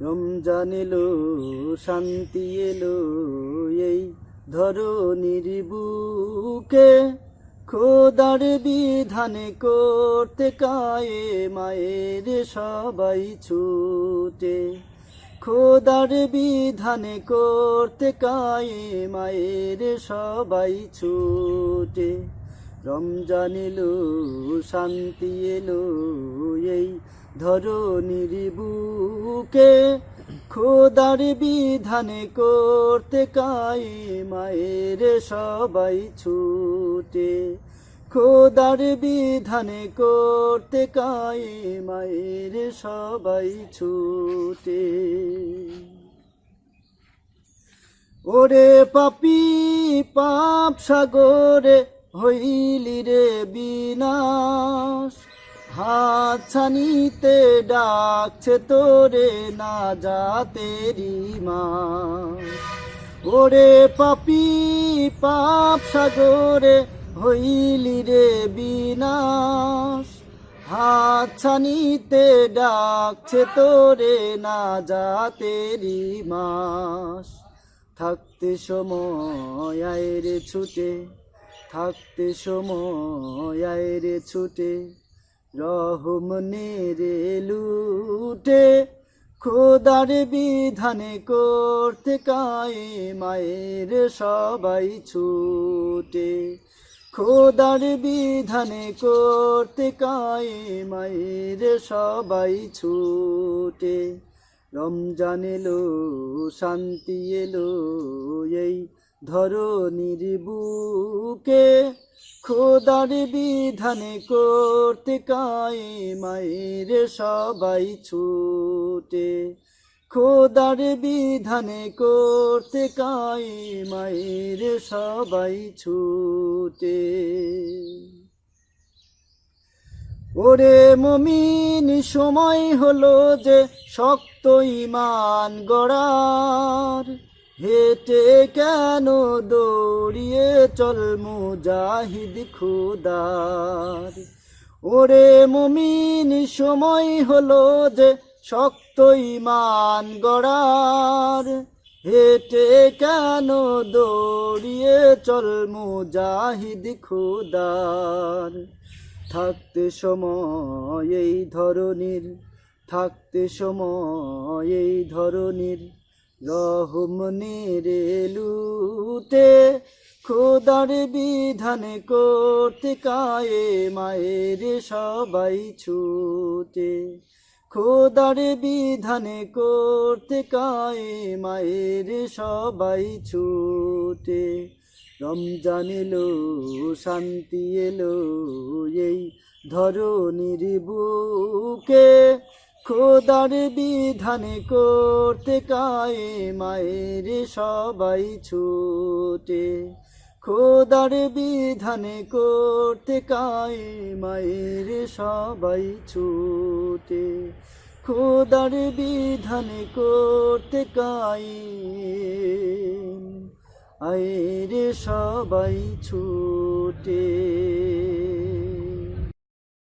রমজান এলো শান্তি এলো এই ধরনির বুকে খোদার বিধানে করতে কায়ে মায়ের সবাই ছুটে। খোদার বিধানে করতে কায়ে মায়ের সবাই ছুটে। রমজান এলো শান্তি এলো এই ধরনির বুকে খোদার বিধানে করতে কায়ে মায়ের সবাই ছুটে। খোদার বিধানে করতে কায়ে মায়ের সবাই ছুটে। ওরে পাপি পাপ সাগরে হইলি রে বিনাশ। হাত ছানিতে ডাকছে তোরে না যাতেরি মা ওরে পাপি পাপ সাগরে হইলি রে বিনাশ। হাত ছানিতে ডাকছে তোরে না যাতেরি মাস থাকতে সময় আয় রে ছুটে থাকতে সময় রে ছুটে। রহম রে লুটে। খোদার বিধানে করতে কায়ে মায়ের সবাই ছুটে। খোদার বিধানে করতে কায়ে মায়ের সবাই ছুটে। রমজান এলো, শান্তি এলো, এই ধরনির বুকে খোদার বিধানে করতে কায়ে মায়ের সবাই ছুটে। খোদার বিধানে করতে কায়ে মায়ের সবাই ছুটে। ওরে মমিন, সময় হলো যে শক্ত ইমান গড়ার। হেঁটে কেন দৌড়িয়ে চল মুজাহিদ খুদার? ওরে মমিন, সময় হলো যে শক্ত ইমান গড়ার। হেঁটে কেন দৌড়িয়ে চল মুজাহিদ খুদার? থাকতে সময় এই ধরনের, থাকতে সময় এই ধরনের। রহমনের লুটে, খোদার বিধানে করতে কায়ে মায়ের সবাই ছুটে। খোদার বিধানে করতে কায়ে মায়ের সবাই ছুটে। রমজান এলো, শান্তি এলো, এই ধরনির বুকে খোদার বিধানে করতে কায়ে মায়ের সবাই ছুটে। খোদার বিধানে করতে কায়ে মায়ের সবাই ছুটে। খোদার বিধানে করতে কায়ে আয়ের সবাই ছুটে।